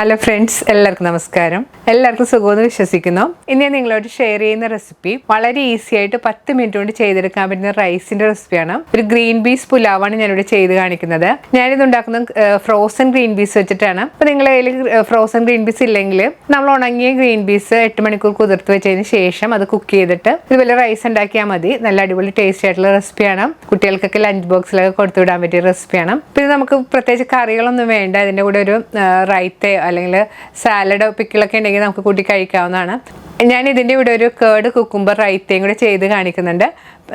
Hello friends എല്ലാവർക്കും നമസ്കാരം. എല്ലാവർക്കും സുഖമെന്ന് വിശ്വസിക്കുന്നു. ഇന്ന് ഞാൻ നിങ്ങളോട് ഷെയർ ചെയ്യുന്ന റെസിപ്പി വളരെ ഈസി ആയിട്ട് പത്ത് മിനിറ്റ് കൊണ്ട് ചെയ്തെടുക്കാൻ പറ്റുന്ന റൈസിന്റെ റെസിപ്പിയാണ് ഒരു ഗ്രീൻ പീസ് പുലാവാണ് ഞാനിവിടെ ചെയ്ത് കാണിക്കുന്നത്. ഞാനിത് ഉണ്ടാക്കുന്നത് ഫ്രോസൺ ഗ്രീൻ പീസ് വെച്ചിട്ടാണ്. അപ്പൊ നിങ്ങൾ കയ്യിൽ ഫ്രോസൺ ഗ്രീൻ പീസ് ഇല്ലെങ്കിൽ നമ്മൾ ഉണങ്ങിയ ഗ്രീൻ പീസ് എട്ട് മണിക്കൂർ കുതിർത്ത് വെച്ചതിന് ശേഷം അത് കുക്ക് ചെയ്തിട്ട് ഇതുപോലെ റൈസ് ഉണ്ടാക്കിയാൽ മതി. നല്ല അടിപൊളി ടേസ്റ്റ് ആയിട്ടുള്ള റെസിപ്പിയാണ് കുട്ടികൾക്കൊക്കെ ലഞ്ച് ബോക്സിലൊക്കെ കൊടുത്തു വിടാൻ പറ്റിയ റെസിപ്പിയാണ് പിന്നെ നമുക്ക് പ്രത്യേകിച്ച് കറികളൊന്നും വേണ്ട. അതിന്റെ കൂടെ ഒരു റൈത്തയോ അല്ലെങ്കിൽ സാലഡോ പിക്കിളൊക്കെ ഉണ്ടെങ്കിൽ നമുക്ക് കൂട്ടി കഴിക്കാവുന്നതാണ്. ഞാൻ ഇതിന്റെ ഇവിടെ ഒരു കേർഡ് കുക്കുംബർ റൈത്തയും കൂടെ ചെയ്ത് കാണിക്കുന്നുണ്ട്.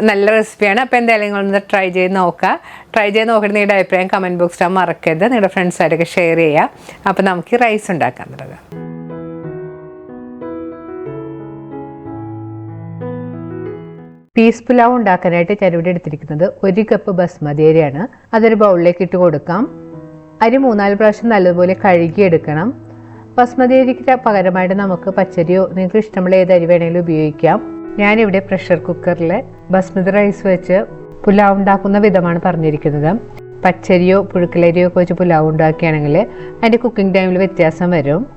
നല്ല റെസിപ്പിയാണ് അപ്പോൾ എന്തായാലും നിങ്ങളൊന്ന് ട്രൈ ചെയ്ത് നോക്കുക. ട്രൈ ചെയ്ത് നോക്കിയിട്ട് നിങ്ങളുടെ അഭിപ്രായം കമന്റ് ബോക്സിൽ മറക്കരുത്. നിങ്ങളുടെ ഫ്രണ്ട്സായിട്ടൊക്കെ ഷെയർ ചെയ്യുക. അപ്പോൾ നമുക്ക് റൈസ് ഉണ്ടാക്കാൻ തുടങ്ങാം പീസ് പുലാവ് ഉണ്ടാക്കാനായിട്ട് ഞാനിവിടെ എടുത്തിരിക്കുന്നത് ഒരു കപ്പ് ബസ്മതി അരിയാണ്. അതൊരു ബൗളിലേക്ക് ഇട്ട് കൊടുക്കാം. അരി മൂന്നാൽ പ്രാവശ്യം നല്ലതുപോലെ കഴുകിയെടുക്കണം. ബസ്മതി അരിക്ക് പകരമായിട്ട് നമുക്ക് പച്ചരിയോ നിങ്ങൾക്ക് ഇഷ്ടമുള്ള ഏത് അരി വേണമെങ്കിലും ഉപയോഗിക്കാം. ഞാനിവിടെ പ്രഷർ കുക്കറിൽ ബസ്മതി റൈസ് വെച്ച് പുലാവ് ഉണ്ടാക്കുന്ന വിധമാണ് പറഞ്ഞിരിക്കുന്നത്. പച്ചരിയോ പുഴുക്കലരിയോ ഒക്കെ വെച്ച് പുലാവ് ഉണ്ടാക്കുകയാണെങ്കിൽ അതിന്റെ കുക്കിംഗ് ടൈമിൽ വ്യത്യാസം വരും.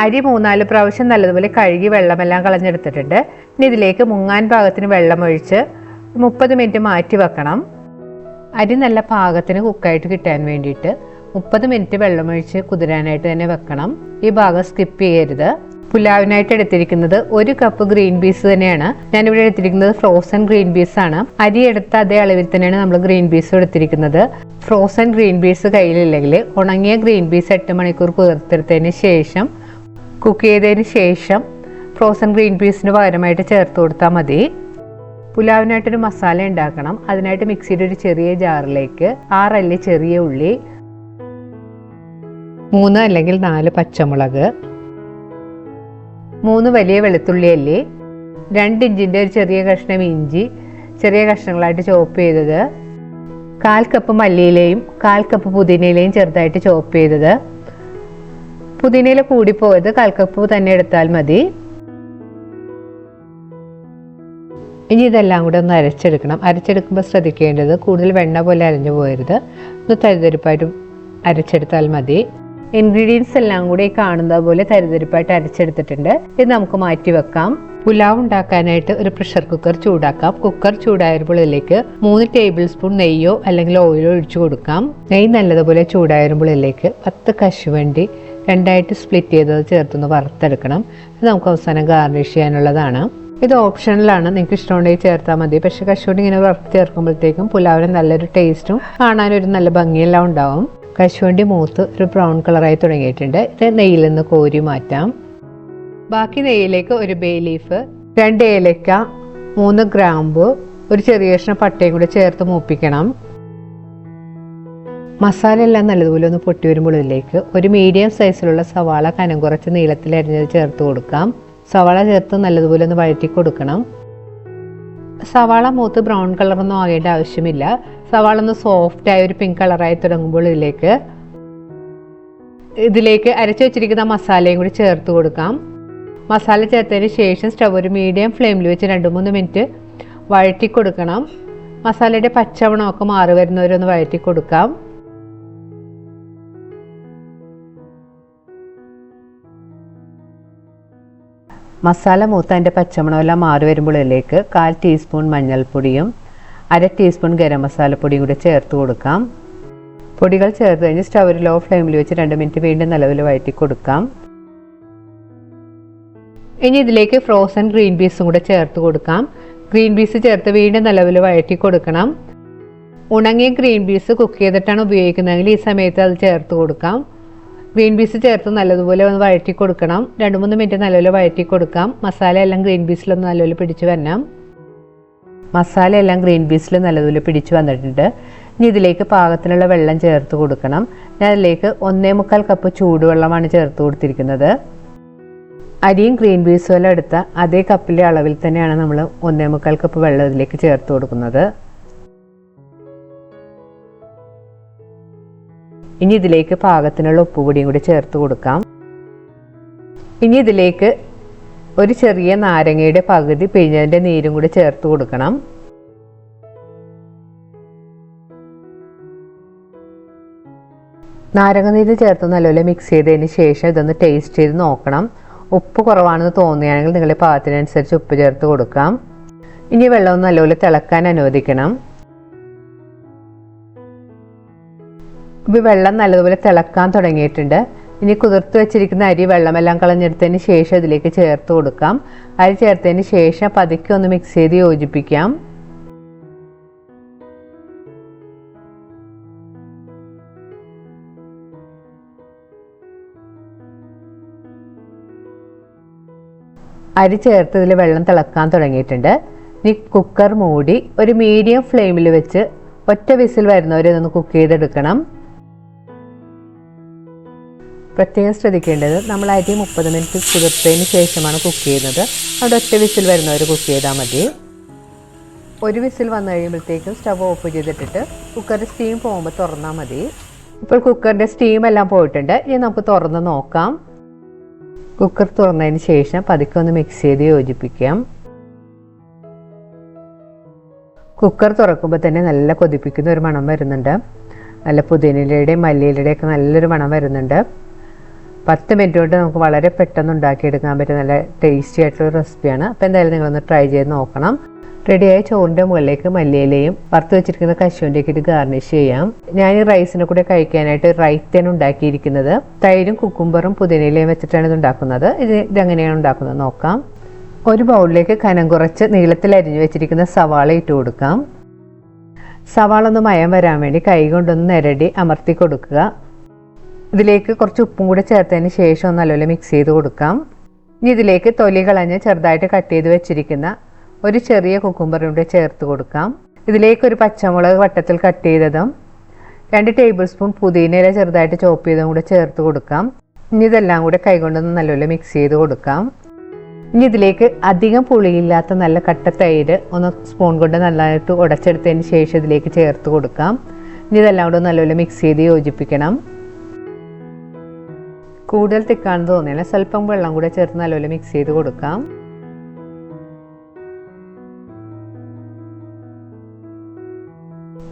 അരി മൂന്നാൽ പ്രാവശ്യം നല്ലതുപോലെ കഴുകി വെള്ളമെല്ലാം കളഞ്ഞെടുത്തിട്ടുണ്ട്. ഇനി ഇതിലേക്ക് മുങ്ങാൻ പാകത്തിന് വെള്ളം ഒഴിച്ച് മുപ്പത് മിനിറ്റ് മാറ്റി വെക്കണം. അരി നല്ല പാകത്തിന് കുക്കായിട്ട് കിട്ടാൻ വേണ്ടിയിട്ട് മുപ്പത് മിനിറ്റ് വെള്ളമൊഴിച്ച് കുതിരാനായിട്ട് തന്നെ വെക്കണം. ഈ ഭാഗം സ്കിപ്പ് ചെയ്യരുത്. പുലാവിനായിട്ട് എടുത്തിരിക്കുന്നത് ഒരു കപ്പ് ഗ്രീൻ പീസ് തന്നെയാണ്. ഞാനിവിടെ എടുത്തിരിക്കുന്നത് ഫ്രോസൺ ഗ്രീൻ പീസ് ആണ്. അരി എടുത്ത അതേ അളവിൽ തന്നെയാണ് നമ്മൾ ഗ്രീൻ പീസ് എടുത്തിരിക്കുന്നത്. ഫ്രോസൺ ഗ്രീൻ പീസ് കയ്യിലില്ലെങ്കിൽ ഉണങ്ങിയ ഗ്രീൻ പീസ് എട്ട് മണിക്കൂർ കുതിർത്തെടുത്തതിന് ശേഷം കുക്ക് ചെയ്തതിന് ശേഷം ഫ്രോസൺ ഗ്രീൻ പീസിന് പകരമായിട്ട് ചേർത്ത് കൊടുത്താൽ മതി. പുലാവിനായിട്ടൊരു മസാല ഉണ്ടാക്കണം. അതിനായിട്ട് മിക്സിയുടെ ഒരു ചെറിയ ജാറിലേക്ക് ആറല്ലി ചെറിയ ഉള്ളി മൂന്ന് അല്ലെങ്കിൽ നാല് പച്ചമുളക് മൂന്ന് വലിയ വെളുത്തുള്ളി അല്ലി രണ്ട് ഇഞ്ചിന്റെ ഒരു ചെറിയ കഷ്ണം ഇഞ്ചി ചെറിയ കഷ്ണങ്ങളായിട്ട് ചോപ്പ് ചെയ്തത് കാൽ കപ്പ് മല്ലിയിലയും കാൽ കപ്പ് പുതിനയിലയും ചെറുതായിട്ട് ചോപ്പ് ചെയ്തത്. പുതിനയില കൂടിപ്പോയത് കാൽ കപ്പ് തന്നെ എടുത്താൽ മതി. ഇനി ഇതെല്ലാം കൂടെ ഒന്ന് അരച്ചെടുക്കണം. അരച്ചെടുക്കുമ്പോൾ ശ്രദ്ധിക്കേണ്ടത് കൂടുതൽ വെണ്ണ പോലെ അരഞ്ഞു പോയരുത് ഒന്ന് തരിതരിപ്പായിട്ട് അരച്ചെടുത്താൽ മതി. ഇൻഗ്രീഡിയൻസ് എല്ലാം കൂടി കാണുന്ന പോലെ തരിതരിപ്പായിട്ട് അരച്ചെടുത്തിട്ടുണ്ട്. ഇത് നമുക്ക് മാറ്റി വെക്കാം. പുലാവ് ഉണ്ടാക്കാനായിട്ട് ഒരു പ്രഷർ കുക്കർ ചൂടാക്കാം. കുക്കർ ചൂടായപ്പോൾ ഇതിലേക്ക് മൂന്ന് ടേബിൾ സ്പൂൺ നെയ്യോ അല്ലെങ്കിൽ ഓയിലോ ഒഴിച്ചു കൊടുക്കാം. നെയ്യ് നല്ലതുപോലെ ചൂടായപ്പോൾ ഇതിലേക്ക് പത്ത് കശുവണ്ടി രണ്ടായിട്ട് സ്പ്ലിറ്റ് ചെയ്തത് ചേർത്തൊന്ന് വറുത്തെടുക്കണം. ഇത് നമുക്ക് അവസാനം ഗാർണിഷ് ചെയ്യാനുള്ളതാണ്. ഇത് ഓപ്ഷണലാണ് നിങ്ങൾക്ക് ഇഷ്ടമുണ്ടെങ്കിൽ ചേർത്താൽ മതി. പക്ഷെ കശുവണ്ടി ഇങ്ങനെ വറുത്ത് ചേർക്കുമ്പോഴത്തേക്കും പുലാവിന് നല്ലൊരു ടേസ്റ്റും കാണാനൊരു നല്ല ഭംഗിയെല്ലാം ഉണ്ടാവും. കശുവണ്ടി മൂത്ത് ഒരു ബ്രൗൺ കളറായി തുടങ്ങിയിട്ടുണ്ട്. ഇത് നെയ്യിൽ നിന്ന് കോരി മാറ്റാം. ബാക്കി നെയ്യിലേക്ക് ഒരു ബേ ലീഫ് രണ്ട് ഏലക്ക മൂന്ന് ഗ്രാമ്പു ഒരു ചെറിയ കഷ്ണം പട്ടയും കൂടി ചേർത്ത് മൂപ്പിക്കണം. മസാല എല്ലാം നല്ലതുപോലെ ഒന്ന് പൊട്ടി വരുമ്പോൾ ഇതിലേക്ക് ഒരു മീഡിയം സൈസിലുള്ള സവാള കനം കുറച്ച് നീളത്തിൽ അരിഞ്ഞത് ചേർത്ത് കൊടുക്കാം. സവാള ചേർത്ത് നല്ലതുപോലെ ഒന്ന് വഴറ്റി കൊടുക്കണം. സവാള മൂത്ത് ബ്രൗൺ കളറൊന്നും ആകേണ്ട ആവശ്യമില്ല. സവാള ഒന്ന് സോഫ്റ്റ് ആയ ഒരു പിങ്ക് കളറായി തുടങ്ങുമ്പോൾ ഇതിലേക്ക് ഇതിലേക്ക് അരച്ചു വെച്ചിരിക്കുന്ന മസാലയും കൂടി ചേർത്ത് കൊടുക്കാം. മസാല ചേർത്തതിന് ശേഷം സ്റ്റവ് ഒരു മീഡിയം ഫ്ലെയിമിൽ വെച്ച് രണ്ട് മൂന്ന് മിനിറ്റ് വഴറ്റി കൊടുക്കണം. മസാലയുടെ പച്ചമണമൊക്കെ മാറി വരുന്നവരൊന്ന് വഴറ്റി കൊടുക്കാം. മസാല മൂത്ത അതിന്റെ പച്ചമണമെല്ലാം മാറി വരുമ്പോഴേക്ക് കാൽ ടീസ്പൂൺ മഞ്ഞൾപ്പൊടിയും അര ടീസ്പൂൺ ഗരം മസാലപ്പൊടി കൂടി ചേർത്ത് കൊടുക്കാം. പൊടികൾ ചേർത്ത് കഴിഞ്ഞ് സ്റ്റവ് ഒരു ലോ ഫ്ലെയിമിൽ വെച്ച് രണ്ട് മിനിറ്റ് വീണ്ടും നിലവിൽ വഴറ്റി കൊടുക്കാം. ഇനി ഇതിലേക്ക് ഫ്രോസൺ ഗ്രീൻ പീസും കൂടെ ചേർത്ത് കൊടുക്കാം. ഗ്രീൻ പീസ് ചേർത്ത് വീണ്ടും നിലവിൽ വഴറ്റി കൊടുക്കണം. ഉണങ്ങിയ ഗ്രീൻ പീസ് കുക്ക് ചെയ്തിട്ടാണ് ഉപയോഗിക്കുന്നതെങ്കിൽ ഈ സമയത്ത് അത് ചേർത്ത് കൊടുക്കാം. ഗ്രീൻ പീസ് ചേർത്ത് നല്ലതുപോലെ ഒന്ന് വഴറ്റി കൊടുക്കണം. രണ്ട് മൂന്ന് മിനിറ്റ് നല്ലപോലെ വഴറ്റി കൊടുക്കാം. മസാല എല്ലാം ഗ്രീൻ പീസിലൊന്ന് നല്ലപോലെ പിടിച്ച് വരണം. മസാല എല്ലാം ഗ്രീൻ പീസിൽ നല്ലതുപോലെ പിടിച്ചു വന്നിട്ടുണ്ട്. ഇനി ഇതിലേക്ക് പാകത്തിനുള്ള വെള്ളം ചേർത്ത് കൊടുക്കണം. ഞാൻ അതിലേക്ക് ഒന്നേ മുക്കാൽ കപ്പ് ചൂടുവെള്ളമാണ് ചേർത്ത് കൊടുത്തിരിക്കുന്നത്. അരിയും ഗ്രീൻ പീസും എല്ലാം എടുത്ത അതേ കപ്പിലെ അളവിൽ തന്നെയാണ് നമ്മൾ ഒന്നേ മുക്കാൽ കപ്പ് വെള്ളം ഇതിലേക്ക് ചേർത്ത് കൊടുക്കുന്നത്. ഇനി ഇതിലേക്ക് പാകത്തിനുള്ള ഉപ്പുപൊടിയും കൂടി ചേർത്ത് കൊടുക്കാം. ഇനി ഇതിലേക്ക് ഒരു ചെറിയ നാരങ്ങയുടെ പകുതി പിഴിഞ്ഞതിന്റെ നീരും കൂടി ചേർത്ത് കൊടുക്കണം. നാരങ്ങ നീര് ചേർത്ത് നല്ലപോലെ മിക്സ് ചെയ്തതിന് ശേഷം ഇതൊന്ന് ടേസ്റ്റ് ചെയ്ത് നോക്കണം. ഉപ്പ് കുറവാണെന്ന് തോന്നുകയാണെങ്കിൽ നിങ്ങളുടെ പാകത്തിനനുസരിച്ച് ഉപ്പ് ചേർത്ത് കൊടുക്കാം. ഇനി വെള്ളം നല്ലപോലെ തിളക്കാൻ അനുവദിക്കണം. ഇപ്പോൾ വെള്ളം നല്ലതുപോലെ തിളക്കാൻ തുടങ്ങിയിട്ടുണ്ട്. ഇനി കുതിർത്ത് വെച്ചിരിക്കുന്ന അരി വെള്ളമെല്ലാം കളഞ്ഞെടുത്തതിന് ശേഷം ഇതിലേക്ക് ചേർത്ത് കൊടുക്കാം. അരി ചേർത്തതിന് ശേഷം പതുക്കെ ഒന്ന് മിക്സ് ചെയ്ത് യോജിപ്പിക്കാം. അരി ചേർത്ത് ഇതിൽ വെള്ളം തിളക്കാൻ തുടങ്ങിയിട്ടുണ്ട്. ഇനി കുക്കർ മൂടി ഒരു മീഡിയം ഫ്ലെയിമിൽ വെച്ച് ഒറ്റ വിസിൽ വരുന്നവരെ ഒന്ന് കുക്ക് ചെയ്തെടുക്കണം. പ്രത്യേകം ശ്രദ്ധിക്കേണ്ടത് നമ്മൾ അരി മുപ്പത് മിനിറ്റ് കുതിർത്തതിന് ശേഷമാണ് കുക്ക് ചെയ്യുന്നത്. അവിടെ ഒറ്റ വിസിൽ വരുന്നവർ കുക്ക് ചെയ്താൽ മതി. ഒരു വിസിൽ വന്നു കഴിയുമ്പോഴത്തേക്കും സ്റ്റവ് ഓഫ് ചെയ്തിട്ടിട്ട് കുക്കറിന്റെ സ്റ്റീം പോകുമ്പോൾ തുറന്നാൽ മതി. ഇപ്പോൾ കുക്കറിന്റെ സ്റ്റീം എല്ലാം പോയിട്ടുണ്ട്. ഇനി നമുക്ക് തുറന്ന് നോക്കാം. കുക്കർ തുറന്നതിന് ശേഷം പതുക്കെ ഒന്ന് മിക്സ് ചെയ്ത് യോജിപ്പിക്കാം. കുക്കർ തുറക്കുമ്പോൾ തന്നെ നല്ല കൊതിപ്പിക്കുന്ന ഒരു മണം വരുന്നുണ്ട്. നല്ല പുതിനയിലയുടെയും മല്ലിയിലയുടെയും ഒക്കെ നല്ലൊരു മണം വരുന്നുണ്ട്. പത്ത് മിനിറ്റ് കൊണ്ട് നമുക്ക് വളരെ പെട്ടെന്ന് ഉണ്ടാക്കിയെടുക്കാൻ പറ്റിയ നല്ല ടേസ്റ്റി ആയിട്ടുള്ള റെസിപ്പിയാണ് അപ്പോൾ എന്തായാലും നിങ്ങളൊന്ന് ട്രൈ ചെയ്ത് നോക്കണം. റെഡിയായ ചോറിന്റെ മുകളിലേക്ക് മല്ലിയിലയും വറുത്ത് വെച്ചിരിക്കുന്ന കശുവിന്റെയൊക്കെ ഇത് ഗാർണിഷ് ചെയ്യാം. ഞാൻ ഈ റൈസിനെ കൂടെ കഴിക്കാനായിട്ട് റൈത്തയാണ് ഉണ്ടാക്കിയിരിക്കുന്നത്. തൈരും കുക്കുംബറും പുതിനയിലയും വെച്ചിട്ടാണ് ഇത് ഉണ്ടാക്കുന്നത്. ഇത് ഇതെങ്ങനെയാണ് ഉണ്ടാക്കുന്നത് നോക്കാം. ഒരു ബൗളിലേക്ക് കനം കുറച്ച് നീളത്തിൽ അരിഞ്ഞു വെച്ചിരിക്കുന്ന സവാള ഇട്ട് കൊടുക്കാം. സവാള ഒന്ന് മയം വരാൻ വേണ്ടി കൈ കൊണ്ടൊന്ന് നിരടി അമർത്തി കൊടുക്കുക. ഇതിലേക്ക് കുറച്ച് ഉപ്പും കൂടെ ചേർത്തതിന് ശേഷം നല്ലപോലെ മിക്സ് ചെയ്ത് കൊടുക്കാം. ഇനി ഇതിലേക്ക് തൊലി കളഞ്ഞ് ചെറുതായിട്ട് കട്ട് ചെയ്ത് വെച്ചിരിക്കുന്ന ഒരു ചെറിയ കുക്കുംബറും കൂടെ ചേർത്ത് കൊടുക്കാം. ഇതിലേക്ക് ഒരു പച്ചമുളക് വട്ടത്തിൽ കട്ട് ചെയ്തതും രണ്ട് ടേബിൾ സ്പൂൺ പുതിനയില ചെറുതായിട്ട് ചോപ്പ് ചെയ്തതും കൂടെ ചേർത്ത് കൊടുക്കാം. ഇനി ഇതെല്ലാം കൂടെ കൈകൊണ്ടൊന്ന് നല്ലപോലെ മിക്സ് ചെയ്ത് കൊടുക്കാം. ഇനി ഇതിലേക്ക് അധികം പുളിയില്ലാത്ത നല്ല കട്ട തൈര് ഒന്ന് സ്പൂൺ കൊണ്ട് നല്ലതായിട്ട് ഉടച്ചെടുത്തതിന് ശേഷം ഇതിലേക്ക് ചേർത്ത് കൊടുക്കാം. ഇനി ഇതെല്ലാം കൂടെ നല്ലപോലെ മിക്സ് ചെയ്ത് യോജിപ്പിക്കണം. കൂടുതൽ തിക്കാണെന്ന് തോന്നിയാൽ സ്വല്പം വെള്ളം കൂടെ ചേർത്ത് നല്ലപോലെ മിക്സ് ചെയ്ത് കൊടുക്കാം.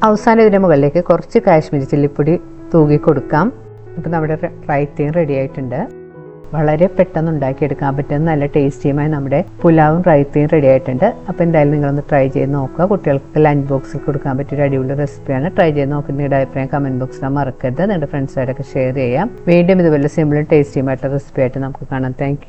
അവസാനം ഇതിന്റെ മുകളിലേക്ക് കുറച്ച് കാശ്മീരി ചില്ലിപ്പൊടി തൂകി കൊടുക്കാം. ഇപ്പം നമ്മുടെ റൈത്തയും റെഡി ആയിട്ടുണ്ട്. വളരെ പെട്ടെന്ന് ഉണ്ടാക്കിയെടുക്കാൻ പറ്റുന്ന നല്ല ടേസ്റ്റിയുമായി നമ്മുടെ പുലാവും റൈത്തയും റെഡി ആയിട്ടുണ്ട്. അപ്പോൾ എന്തായാലും നിങ്ങളൊന്ന് ട്രൈ ചെയ്ത് നോക്കുക. കുട്ടികൾക്ക് ലഞ്ച് ബോക്സിൽ കൊടുക്കാൻ പറ്റിയ ഒരു അടിപൊളി റെസിപ്പിയാണ് ട്രൈ ചെയ്ത് നോക്കി നിങ്ങളുടെ അഭിപ്രായം കമന്റ് ബോക്സിൽ മറക്കരുത്. നിങ്ങളുടെ ഫ്രണ്ട്സായിട്ടൊക്കെ ഷെയർ ചെയ്യാം. വീണ്ടും ഇതുപോലെ സിമ്പിളും ടേസ്റ്റിയുമായിട്ടുള്ള റെസിപ്പി ആയിട്ട് നമുക്ക് കാണാം. താങ്ക്